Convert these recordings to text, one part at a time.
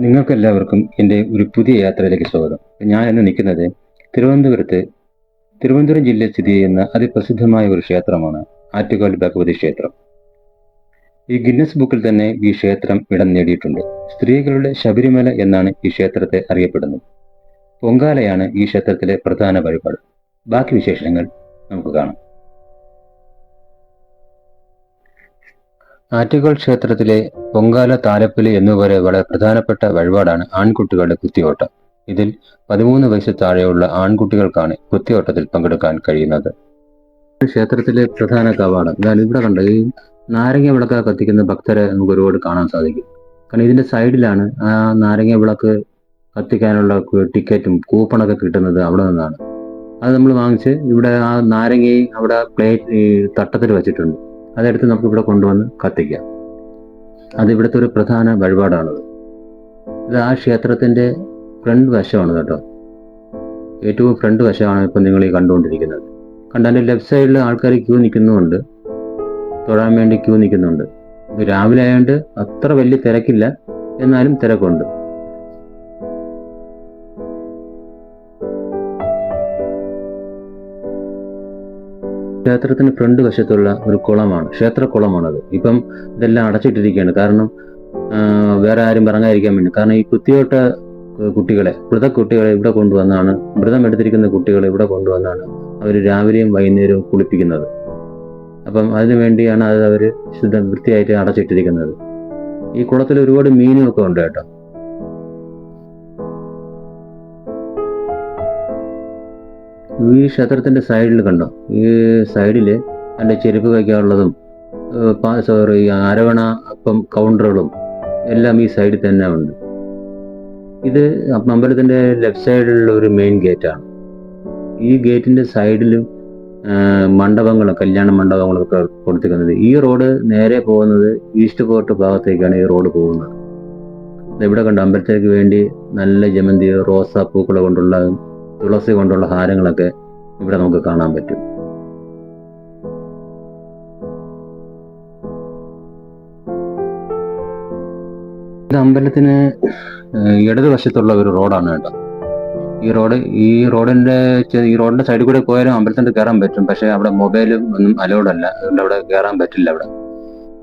നിങ്ങൾക്കെല്ലാവർക്കും എന്റെ ഒരു പുതിയ യാത്രയിലേക്ക് സ്വാഗതം. ഞാൻ ഇന്ന് നിൽക്കുന്നത് തിരുവനന്തപുരത്ത് തിരുവനന്തപുരം ജില്ലയിൽ സ്ഥിതി ചെയ്യുന്ന അതിപ്രസിദ്ധമായ ഒരു ക്ഷേത്രമാണ് ആറ്റുകാൽ ഭഗവതി ക്ഷേത്രം. ഈ ഗിന്നസ് ബുക്കിൽ തന്നെ ഈ ക്ഷേത്രം ഇടം നേടിയിട്ടുണ്ട്. സ്ത്രീകളുടെ ശബരിമല എന്നാണ് ഈ ക്ഷേത്രത്തെ അറിയപ്പെടുന്നത്. പൊങ്കാലയാണ് ഈ ക്ഷേത്രത്തിലെ പ്രധാന വഴിപാട്. ബാക്കി വിശേഷങ്ങൾ നമുക്ക് കാണാം. ആറ്റുകാൽ ക്ഷേത്രത്തിലെ പൊങ്കാല താലപ്പലി എന്നുപോലെ വളരെ പ്രധാനപ്പെട്ട വഴിപാടാണ് ആൺകുട്ടികളുടെ കുത്തിയോട്ടം. ഇതിൽ പതിമൂന്ന് വയസ്സ് താഴെയുള്ള ആൺകുട്ടികൾക്കാണ് കുത്തിയോട്ടത്തിൽ പങ്കെടുക്കാൻ കഴിയുന്നത്. ക്ഷേത്രത്തിലെ പ്രധാന കവാടം. ഞാൻ ഇവിടെ കണ്ട ഈ നാരങ്ങ വിളക്ക് കത്തിക്കുന്ന ഭക്തരെ നമുക്ക് ഒരുപാട് കാണാൻ സാധിക്കും. കാരണം ഇതിന്റെ സൈഡിലാണ് ആ നാരങ്ങ വിളക്ക് കത്തിക്കാനുള്ള ടിക്കറ്റും കൂപ്പണൊക്കെ കിട്ടുന്നത് അവിടെ നിന്നാണ്. അത് നമ്മൾ വാങ്ങിച്ച് ഇവിടെ ആ നാരങ്ങയും അവിടെ പ്ലേറ്റ് തട്ടത്തിൽ വെച്ചിട്ടുണ്ട്. അതെടുത്ത് നമുക്ക് ഇവിടെ കൊണ്ടുവന്ന് കത്തിക്കാം. അത് ഇവിടുത്തെ ഒരു പ്രധാന വഴിപാടാണത്. ഇത് ആ ക്ഷേത്രത്തിന്റെ ഫ്രണ്ട് വശമാണ് കേട്ടോ. ഏറ്റവും ഫ്രണ്ട് വശമാണ് ഇപ്പം നിങ്ങൾ ഈ കണ്ടുകൊണ്ടിരിക്കുന്നത്. കണ്ട ലെഫ്റ്റ് സൈഡിൽ ആൾക്കാർ ക്യൂ നിൽക്കുന്നുമുണ്ട്. തൊഴാൻ വേണ്ടി ക്യൂ നിൽക്കുന്നുണ്ട്. രാവിലെ ആയതുകൊണ്ട് അത്ര വലിയ തിരക്കില്ല. എന്നാലും തിരക്കുണ്ട്. ക്ഷേത്രത്തിന് ഫ്രണ്ട് വശത്തുള്ള ഒരു കുളമാണ്. ക്ഷേത്രക്കുളമാണത്. ഇപ്പം ഇതെല്ലാം അടച്ചിട്ടിരിക്കുകയാണ്. കാരണം വേറെ ആരും പറഞ്ഞായിരിക്കാൻ വേണ്ടി. കാരണം ഈ കുത്തിയോട്ട കുട്ടികളെ മൃത കുട്ടികളെ ഇവിടെ കൊണ്ടുവന്നാണ് മൃതം എടുത്തിരിക്കുന്ന കുട്ടികളെ ഇവിടെ കൊണ്ടുവന്നാണ് അവർ രാവിലെയും വൈകുന്നേരവും കുളിപ്പിക്കുന്നത്. അപ്പം അതിനു വേണ്ടിയാണ് അത് അവർ ശുദ്ധ വൃത്തിയായിട്ട് അടച്ചിട്ടിരിക്കുന്നത്. ഈ കുളത്തിൽ ഒരുപാട് മീനുമൊക്കെ ഉണ്ട് കേട്ടോ. ഈ ക്ഷേത്രത്തിന്റെ സൈഡിൽ കണ്ടോ? ഈ സൈഡിൽ അതിന്റെ ചെരുപ്പ് വയ്ക്കാനുള്ളതും സോറി അരവണ അപ്പം കൗണ്ടറുകളും എല്ലാം ഈ സൈഡിൽ തന്നെ ഉണ്ട്. ഇത് അമ്പലത്തിന്റെ ലെഫ്റ്റ് സൈഡിലുള്ള ഒരു മെയിൻ ഗേറ്റാണ്. ഈ ഗേറ്റിന്റെ സൈഡിലും മണ്ഡപങ്ങളും കല്യാണ മണ്ഡപങ്ങളൊക്കെ കൊടുത്തിരിക്കുന്നത്. ഈ റോഡ് നേരെ പോകുന്നത് ഈസ്റ്റ് പോർട്ട് ഭാഗത്തേക്കാണ് ഈ റോഡ് പോകുന്നത്. ഇവിടെ കണ്ട? അമ്പലത്തിലേക്ക് വേണ്ടി നല്ല ജമന്തി റോസാ പൂക്കളെ കൊണ്ടുള്ള തുളസി കൊണ്ടുള്ള ഹാരങ്ങളൊക്കെ ഇവിടെ നമുക്ക് കാണാൻ പറ്റും. ഇത് അമ്പലത്തിന് ഇടതുവശത്തുള്ള ഒരു റോഡാണ് കേട്ടോ. ഈ റോഡ് ഈ റോഡിന്റെ ഈ റോഡിന്റെ സൈഡിൽ കൂടെ പോയാലും അമ്പലത്തിന്റെ കയറാൻ പറ്റും. പക്ഷെ അവിടെ മൊബൈലും ഒന്നും അലൗഡ് അല്ല. അതുകൊണ്ട് അവിടെ കയറാൻ പറ്റില്ല അവിടെ.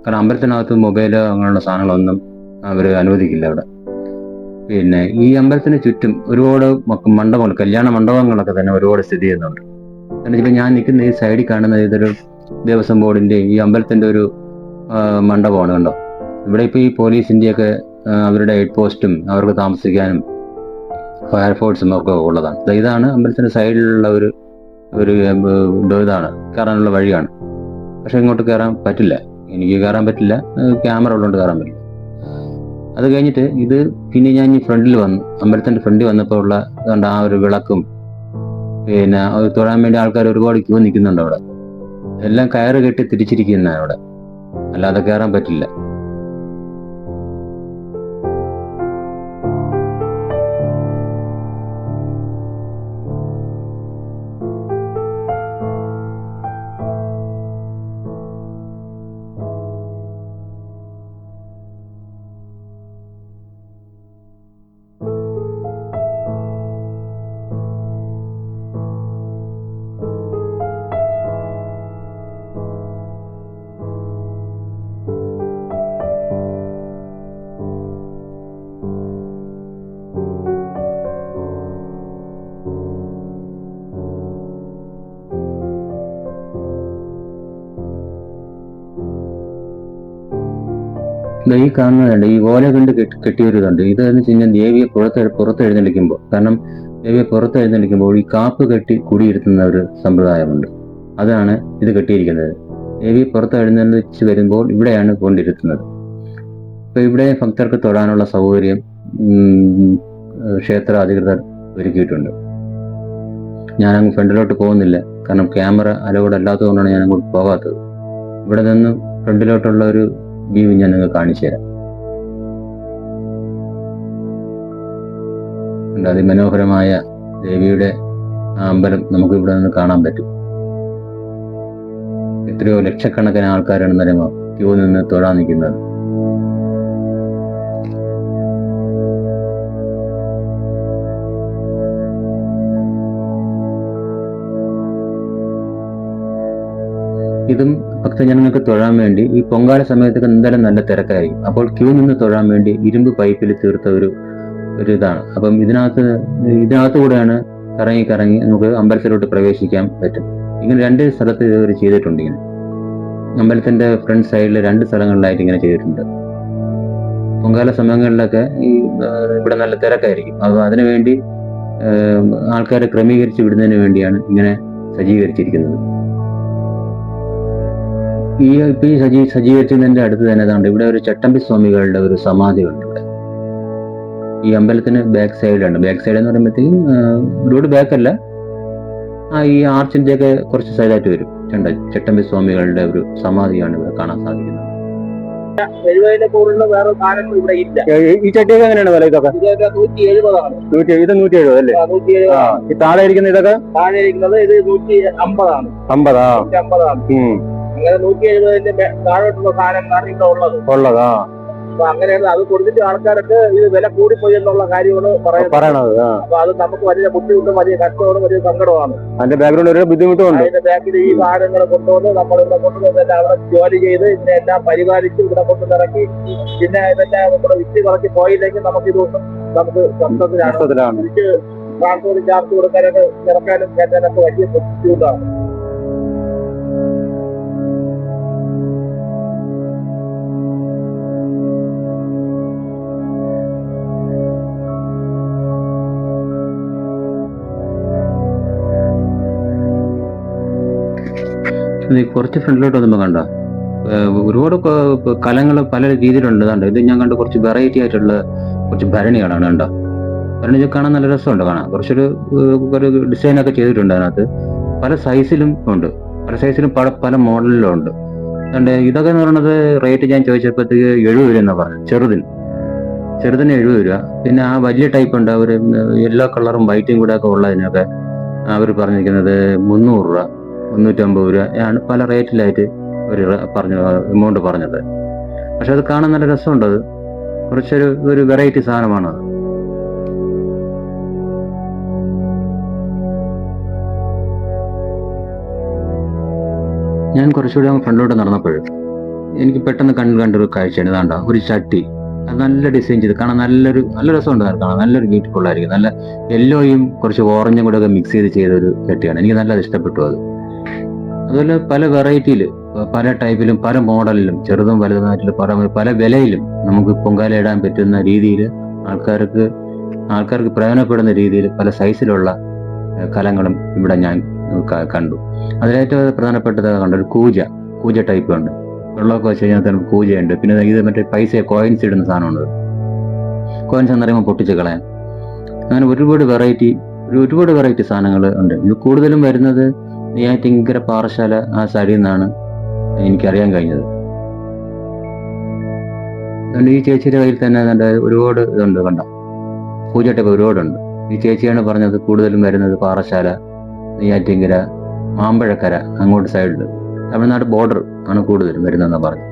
കാരണം അമ്പലത്തിനകത്ത് മൊബൈൽ അങ്ങനെയുള്ള സാധനങ്ങളൊന്നും അവർ അനുവദിക്കില്ല അവിടെ. പിന്നെ ഈ അമ്പലത്തിന് ചുറ്റും ഒരുപാട് മണ്ഡപങ്ങൾ കല്യാണ മണ്ഡപങ്ങളൊക്കെ തന്നെ ഒരുപാട് സ്ഥിതി ചെയ്യുന്നുണ്ട്. കാരണം ഞാൻ നിൽക്കുന്ന ഈ സൈഡിൽ കാണുന്ന ഇതൊരു ദേവസ്വം ബോർഡിന്റെ ഈ അമ്പലത്തിന്റെ ഒരു മണ്ഡപമാണ് കണ്ടോ? ഇവിടെ ഇപ്പൊ ഈ പോലീസിന്റെയൊക്കെ ആ, അവരുടെ ഹെഡ് പോസ്റ്റും അവർക്ക് താമസിക്കാനും ഫയർഫോഴ്സും ഒക്കെ ഉള്ളതാണ്. ഇതാണ് അമ്പലത്തിന്റെ സൈഡിലുള്ള ഒരു ഒരു ഇതാണ്. കയറാനുള്ള വഴിയാണ്. പക്ഷെ ഇങ്ങോട്ട് കയറാൻ പറ്റില്ല. എനിക്ക് കയറാൻ പറ്റില്ല. ക്യാമറ ഉള്ളതുകൊണ്ട് കയറാൻ പറ്റില്ല. അത് കഴിഞ്ഞിട്ട് ഇത് പിന്നെ ഞാൻ ഫ്രണ്ടിൽ വന്നു. അമ്പലത്തിന്റെ ഫ്രണ്ടിൽ വന്നപ്പോൾ ഉള്ള അതുകൊണ്ട് ആ ഒരു വിളക്കും പിന്നെ തൊഴാൻ വേണ്ടി ആൾക്കാർ ഒരുപാട് ക്യൂ നിൽക്കുന്നുണ്ട് അവിടെ. എല്ലാം കയറ് കെട്ടി തിരിച്ചിരിക്കുന്ന അവിടെ. അല്ലാതെ കയറാൻ പറ്റില്ല. ഈ കാണുന്നതുണ്ട് ഈ ഓല കണ്ട് കെട്ടി കെട്ടിയൊരിതുണ്ട് ഇത് എന്ന് വെച്ച് ദേവിയെ പുറത്ത് പുറത്ത് കാരണം ദേവിയെ പുറത്ത് ഈ കാപ്പ് കെട്ടി കുടിയിരുത്തുന്ന ഒരു സമ്പ്രദായമുണ്ട്. അതാണ് ഇത് കെട്ടിയിരിക്കുന്നത്. ദേവി പുറത്ത് വരുമ്പോൾ ഇവിടെയാണ് കൊണ്ടിരുത്തുന്നത്. അപ്പൊ ഇവിടെ ഭക്തർക്ക് തൊടാനുള്ള സൗകര്യം ക്ഷേത്ര അധികൃതർ ഒരുക്കിയിട്ടുണ്ട്. ഞാൻ അങ്ങ് ഫ്രണ്ടിലോട്ട് പോകുന്നില്ല. കാരണം ക്യാമറ അലൗഡ് അല്ലാത്തതുകൊണ്ടാണ് ഞാൻ അങ്ങോട്ട് പോകാത്തത്. ഇവിടെ നിന്ന് ഫ്രണ്ടിലോട്ടുള്ള ഒരു വ്യൂ ഞാൻ നിങ്ങൾക്ക് കാണിച്ചു തരാം. അതിമനോഹരമായ ദേവിയുടെ അമ്പലം നമുക്ക് ഇവിടെ നിന്ന് കാണാൻ പറ്റും. എത്രയോ ലക്ഷക്കണക്കിന് ആൾക്കാരാണ് നിരമ ക്യൂ നിന്ന് തൊഴാൻ നിൽക്കുന്നത്. ഇതും ഭക്തജനങ്ങൾക്ക് തൊഴാൻ വേണ്ടി ഈ പൊങ്കാല സമയത്തൊക്കെ എന്തായാലും നല്ല തിരക്കായിരിക്കും. അപ്പോൾ ക്യൂ നിന്ന് തൊഴാൻ വേണ്ടി ഇരുമ്പ് പൈപ്പിൽ തീർത്ത ഒരു ഒരു ഇതാണ്. അപ്പം ഇതിനകത്ത് ഇതിനകത്ത് കൂടെയാണ് കറങ്ങി കറങ്ങി നമുക്ക് അമ്പലത്തിലോട്ട് പ്രവേശിക്കാൻ പറ്റും. ഇങ്ങനെ രണ്ട് സ്ഥലത്ത് ഇവർ ചെയ്തിട്ടുണ്ട് ഇങ്ങനെ. അമ്പലത്തിന്റെ ഫ്രണ്ട് സൈഡിൽ രണ്ട് സ്ഥലങ്ങളിലായിട്ട് ഇങ്ങനെ ചെയ്തിട്ടുണ്ട്. പൊങ്കാല സമയങ്ങളിലൊക്കെ ഈ ഇവിടെ നല്ല തിരക്കായിരിക്കും. അപ്പോൾ അതിനുവേണ്ടി ആൾക്കാരെ ക്രമീകരിച്ച് വിടുന്നതിന് വേണ്ടിയാണ് ഇങ്ങനെ സജ്ജീകരിച്ചിരിക്കുന്നത്. ഈ പി ഈ സജീ സജ്ജീകരിച്ചതിന്റെ അടുത്ത് തന്നെ ദാണ്ട് ഇവിടെ ഒരു ചട്ടമ്പി സ്വാമികളുടെ ഒരു സമാധി ഉണ്ട് ഇവിടെ ഈ അമ്പലത്തിന് ബാക്ക് സൈഡാണ് ബാക്ക് സൈഡ് എന്ന് പറയുമ്പോഴത്തേക്കും റോഡ് ബാക്ക് അല്ല. ആ ഈ ആർച്ചിന്റെ ഒക്കെ കുറച്ച് സൈഡായിട്ട് വരും. ചണ്ട ചട്ടമ്പി സ്വാമികളുടെ ഒരു സമാധിയാണ് ഇവിടെ കാണാൻ സാധിക്കുന്നത്. ഈ ചട്ടിയൊക്കെ എങ്ങനെയാണ് വില ഇതൊക്കെ? നൂറ്റി എഴുപതാണ് നൂറ്റി ഇത് നൂറ്റി എഴുപത് അല്ലേ ഈ താഴെ ഇരിക്കുന്ന ഇതൊക്കെ? താഴെ ഇരിക്കുന്നത് ഇത് നൂറ്റി അമ്പതാണ് അമ്പതാ അമ്പതാണ് അങ്ങനെ നൂറ്റി എഴുപതിന്റെ താഴോട്ടുള്ള സാധനങ്ങളാണ് ഇവിടെ ഉള്ളത്. ഉള്ളതാ. അപ്പൊ അങ്ങനെയാണ് അത് കൊടുത്തിട്ട് ആൾക്കാർക്ക് ഇത് വില കൂടിപ്പോയി എന്നുള്ള കാര്യമാണ് പറയുന്നത്. അപ്പൊ അത് നമുക്ക് വലിയ ബുദ്ധിമുട്ടും വലിയ കഷ്ടമാണ് വലിയ സങ്കടമാണ് അതിന്റെ ബാക്ക്ഗ്രൗണ്ട് ഒരു ബുദ്ധിമുട്ടുണ്ട് അതിന്റെ ബാക്കിൽ ഈ സാധനങ്ങൾ കൊണ്ടുവന്ന് നമ്മൾ ഇവിടെ കൊണ്ടുവന്നെല്ലാം അവിടെ ജോലി ചെയ്ത് ഇതിനെല്ലാം പരിപാലിച്ച് ഇവിടെ കൊണ്ടുനിറക്കി പിന്നെ ഇതെല്ലാം നമ്മുടെ വിറ്റ് പറക്കി പോയില്ലെങ്കിൽ നമുക്ക് ഇത് നമുക്ക് നഷ്ടത്തിലാണ് ട്രാൻസ്പോർട്ട് ചാർജ് കൊടുക്കാനൊക്കെ ഇറക്കാനും കയറ്റാനൊക്കെ വലിയ ബുദ്ധിമുട്ടാണ്. ഇത് കുറച്ച് ഫ്രണ്ടിലോട്ട് വന്നപ്പോൾ കണ്ട? ഒരുപാട് കലങ്ങൾ പല രീതിയിലുണ്ട്. കണ്ടോ? ഇത് ഞാൻ കണ്ട കുറച്ച് വെറൈറ്റി ആയിട്ടുള്ള കുറച്ച് ഭരണികളാണ് കണ്ടോ? ഭരണി കാണാൻ നല്ല രസമുണ്ട് കാണാൻ. കുറച്ചൊരു ഒരു ഡിസൈൻ ഒക്കെ ചെയ്തിട്ടുണ്ട് അതിനകത്ത്. പല സൈസിലും ഉണ്ട്. പല സൈസിലും പല പല മോഡലിലും ഉണ്ട്. അതുകൊണ്ട് ഇതൊക്കെ എന്ന് പറയുന്നത് റേറ്റ് ഞാൻ ചോദിച്ചപ്പോഴത്തേക്ക് എഴുപത് രൂപ എന്നാ പറഞ്ഞത്. ചെറുതിന്. ചെറുതിന് എഴുപത് രൂപ. പിന്നെ ആ വലിയ ടൈപ്പ് ഉണ്ട്. ഒരു എല്ലാ കളറും വൈറ്റും കൂടെ ഒക്കെ ഉള്ളതിനൊക്കെ അവർ പറഞ്ഞിരിക്കുന്നത് മുന്നൂറ് രൂപ. മുന്നൂറ്റമ്പത് രൂപ. ആണ് പല റേറ്റിലായിട്ട് ഒരു പറഞ്ഞ എമൗണ്ട് പറഞ്ഞത്. പക്ഷെ അത് കാണാൻ നല്ല രസമുണ്ട് അത്. കുറച്ചൊരു ഒരു വെറൈറ്റി സാധനമാണ് അത്. ഞാൻ കുറച്ചുകൂടി അങ്ങ് ഫ്രണ്ടിലോട്ട് നടന്നപ്പോൾ എനിക്ക് പെട്ടെന്ന് കണ്ണിൽ കണ്ടൊരു കാഴ്ചയാണ്. ഇതാണ്ട ഒരു ചട്ടി. അത് നല്ല ഡിസൈൻ ചെയ്ത് കാണാൻ നല്ലൊരു നല്ല രസമുണ്ട് കാണാൻ. നല്ലൊരു ബ്യൂട്ടിഫുൾ ആയിരിക്കും. നല്ല യെല്ലോയും കുറച്ച് ഓറഞ്ചും കൂടെ ഒക്കെ മിക്സ് ചെയ്ത് ചെയ്തൊരു ചട്ടിയാണ്. എനിക്ക് നല്ല ഇഷ്ടപ്പെട്ടു അത്. അതുപോലെ പല വെറൈറ്റിയിൽ പല ടൈപ്പിലും പല മോഡലിലും ചെറുതും വലുതുമായിട്ടുള്ള പല പല വിലയിലും നമുക്ക് പൊങ്കാല ഇടാൻ പറ്റുന്ന രീതിയിൽ ആൾക്കാർക്ക് ആൾക്കാർക്ക് പ്രയോജനപ്പെടുന്ന രീതിയിൽ പല സൈസിലുള്ള കലങ്ങളും ഇവിടെ ഞാൻ കണ്ടു. അതിലേറ്റവും പ്രധാനപ്പെട്ടത് കണ്ട ഒരു കൂജ കൂജ ടൈപ്പ് ഉണ്ട്. വെള്ളമൊക്കെ വെച്ച് കഴിഞ്ഞാൽ കൂജയുണ്ട്. പിന്നെ ഇത് മറ്റേ പൈസ കോയിൻസ് ഇടുന്ന സാധനമുണ്ട്. കോയിൻസ് എന്ന് പറയുമ്പോൾ പൊട്ടിച്ച് കളയാൻ. അങ്ങനെ ഒരുപാട് വെറൈറ്റി ഒരുപാട് വെറൈറ്റി സാധനങ്ങൾ ഉണ്ട്. ഇത് കൂടുതലും വരുന്നത് നെയ്യാറ്റിങ്കര പാറശാല ആ സൈഡിൽ നിന്നാണ് എനിക്കറിയാൻ കഴിഞ്ഞത്. അതുകൊണ്ട് ഈ ചേച്ചിയുടെ കയ്യിൽ തന്നെ ഏതാണ്ട് ഒരുപാട് ഇതുണ്ട് കണ്ട? പൂജട്ടൊക്കെ ഒരുപാടുണ്ട്. ഈ ചേച്ചിയാണ് പറഞ്ഞത് കൂടുതലും വരുന്നത് പാറശാല നെയ്യാറ്റിങ്കര മാമ്പഴക്കര അങ്ങോട്ട് സൈഡിൽ തമിഴ്നാട് ബോർഡർ ആണ് കൂടുതലും വരുന്നതെന്ന് പറഞ്ഞു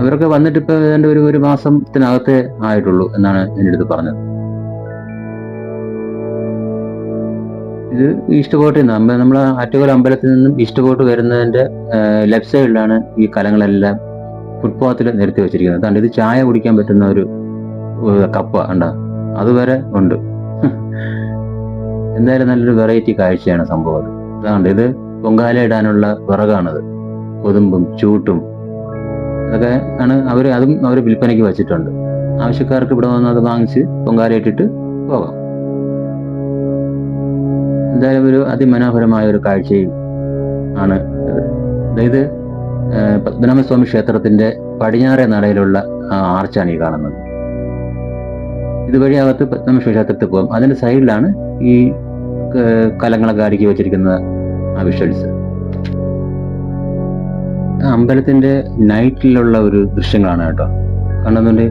അവരൊക്കെ വന്നിട്ട് ഇപ്പൊ ഏതാണ്ട് ഒരു ഒരു മാസത്തിനകത്തേ ആയിട്ടുള്ളൂ എന്നാണ് എന്റെ അടുത്ത് പറഞ്ഞത്. ഇത് ഈസ്റ്റ്കോട്ടിൽ നിന്ന് നമ്മൾ നമ്മളെ ആറ്റുകോൽ അമ്പലത്തിൽ നിന്നും ഈസ്റ്റ് കോട്ട് വരുന്നതിന്റെ ലെഫ്റ്റ് സൈഡിലാണ് ഈ കലങ്ങളെല്ലാം ഫുട്പാത്തിൽ നിരത്തി വെച്ചിരിക്കുന്നത്. അതുകൊണ്ട് ഇത് ചായ കുടിക്കാൻ പറ്റുന്ന ഒരു കപ്പ ഉണ്ട അതുവരെ ഉണ്ട്. എന്തായാലും നല്ലൊരു വെറൈറ്റി കാഴ്ചയാണ് സംഭവം അത്. അതുകൊണ്ട് ഇത് പൊങ്കാല ഇടാനുള്ള വിറകാണത്. കൊതുമ്പും ചൂട്ടും അതൊക്കെ ആണ് അവർ അതും അവർ വിൽപ്പനയ്ക്ക് വെച്ചിട്ടുണ്ട്. ആവശ്യക്കാർക്ക് ഇവിടെ വന്ന് അത് വാങ്ങിച്ച് പൊങ്കാല ഇട്ടിട്ട് പോകാം. എന്തായാലും ഒരു അതിമനോഹരമായ ഒരു കാഴ്ചയും ആണ്. അതായത് പത്മനാഭസ്വാമി ക്ഷേത്രത്തിന്റെ പടിഞ്ഞാറേ നടയിലുള്ള ആർച്ചാണ് ഈ കാണുന്നത്. ഇതുവഴി അകത്ത് പത്മനാഭസ്വാമി ക്ഷേത്രത്തിൽ പോകും അതിന്റെ സൈഡിലാണ് ഈ കലങ്ങളൊക്കെ അടുക്കി വെച്ചിരിക്കുന്ന ആ വിഷ്വൽസ്. അമ്പലത്തിന്റെ നൈറ്റിലുള്ള ഒരു ദൃശ്യങ്ങളാണ് കേട്ടോ. കാണുന്നുണ്ട്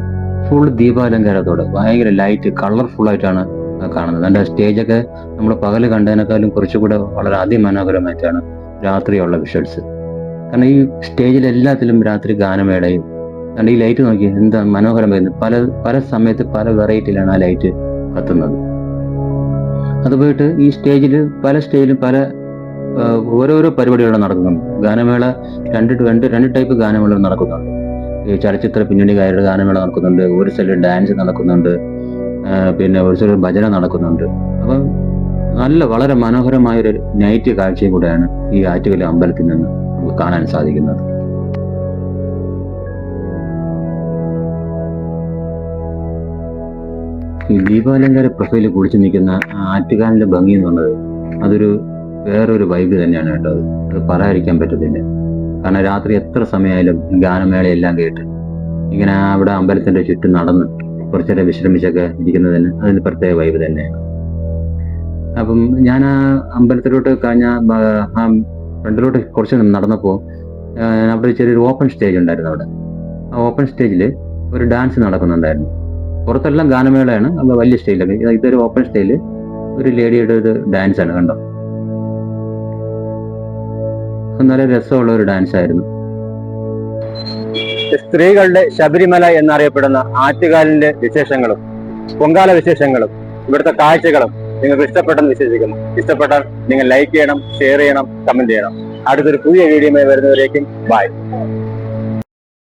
ഫുൾ ദീപാലങ്കാരത്തോടെ ഭയങ്കര ലൈറ്റ് കളർഫുൾ ആയിട്ടാണ് കാണുന്നത്. അതിന്റെ സ്റ്റേജൊക്കെ നമ്മൾ പകൽ കണ്ടതിനേക്കാളും കുറച്ചുകൂടെ വളരെ അതിമനോഹരമായിട്ടാണ് രാത്രിയുള്ള വിഷ്വൽസ് കാരണം ഈ സ്റ്റേജിൽ എല്ലാത്തിലും രാത്രി ഗാനമേളയും കാരണം ഈ ലൈറ്റ് നോക്കി എന്താ മനോഹരമായിരുന്നു പല പല സമയത്ത് പല വെറൈറ്റിയിലാണ് ആ ലൈറ്റ് കത്തുന്നത്. അതുപോയിട്ട് ഈ സ്റ്റേജിൽ പല സ്റ്റേജിലും പല ഓരോരോ പരിപാടികളും നടക്കുന്നുണ്ട്. ഗാനമേള രണ്ട് രണ്ട് രണ്ട് ടൈപ്പ് ഗാനമേള നടക്കുന്നുണ്ട്. ഈ ചലച്ചിത്ര പിന്നണിക്കാരുടെ ഗാനമേള നടക്കുന്നുണ്ട് ഒരു സ്ഥലം ഡാൻസ് നടക്കുന്നുണ്ട്. പിന്നെ ഒരു ഭജന നടക്കുന്നുണ്ട്. അപ്പം നല്ല വളരെ മനോഹരമായ ഒരു നൈറ്റ് കാഴ്ചയും കൂടെയാണ് ഈ ആറ്റുകല അമ്പലത്തിൽ നിന്ന് നമുക്ക് കാണാൻ സാധിക്കുന്നത്. ഈ ദീപാലങ്കാര പ്രൊഫൈൽ കുളിച്ചു നിൽക്കുന്ന ആറ്റുകാലിന്റെ ഭംഗി എന്ന് പറഞ്ഞത് അതൊരു വേറൊരു വൈബ് തന്നെയാണ് കേട്ടോ അത്. അത് പറയാതിരിക്കാൻ പറ്റത്തില്ല. കാരണം രാത്രി എത്ര സമയമായാലും ഗാനമേളയെല്ലാം കേട്ട് ഇങ്ങനെ അവിടെ അമ്പലത്തിന്റെ ചുറ്റും നടന്ന് കുറച്ചേരം വിശ്രമിച്ചൊക്കെ ഇരിക്കുന്നതിന് അതിന് പ്രത്യേക വൈബ് തന്നെയാണ് അപ്പം ഞാൻ ആ അമ്പലത്തിലോട്ട് കഴിഞ്ഞ ആ ഫ്രണ്ടിലോട്ട് കുറച്ച് നടന്നപ്പോൾ അവിടെ ചെറിയൊരു ഓപ്പൺ സ്റ്റേജ് ഉണ്ടായിരുന്നു അവിടെ. ആ ഓപ്പൺ സ്റ്റേജിൽ ഒരു ഡാൻസ് നടക്കുന്നുണ്ടായിരുന്നു. പുറത്തെല്ലാം ഗാനമേളയാണ് അത് വലിയ സ്റ്റേജിലൊക്കെ ഇത് ഇതൊരു ഓപ്പൺ സ്റ്റേജിൽ ഒരു ലേഡിയുടെ ഒരു ഡാൻസ് ആണ് കണ്ടോ? നല്ല രസമുള്ള ഒരു ഡാൻസ് ആയിരുന്നു. സ്ത്രീകളുടെ ശബരിമല എന്നറിയപ്പെടുന്ന ആറ്റുകാലിന്റെ വിശേഷങ്ങളും പൊങ്കാല വിശേഷങ്ങളും ഇവിടുത്തെ കാഴ്ചകളും നിങ്ങൾക്ക് ഇഷ്ടപ്പെട്ടെന്ന് വിശ്വസിക്കുന്നു. ഇഷ്ടപ്പെട്ടാൽ നിങ്ങൾ ലൈക്ക് ചെയ്യണം ഷെയർ ചെയ്യണം കമന്റ് ചെയ്യണം. അടുത്തൊരു പുതിയ വീഡിയോയുമായി വരുന്നവരേക്കും ബൈ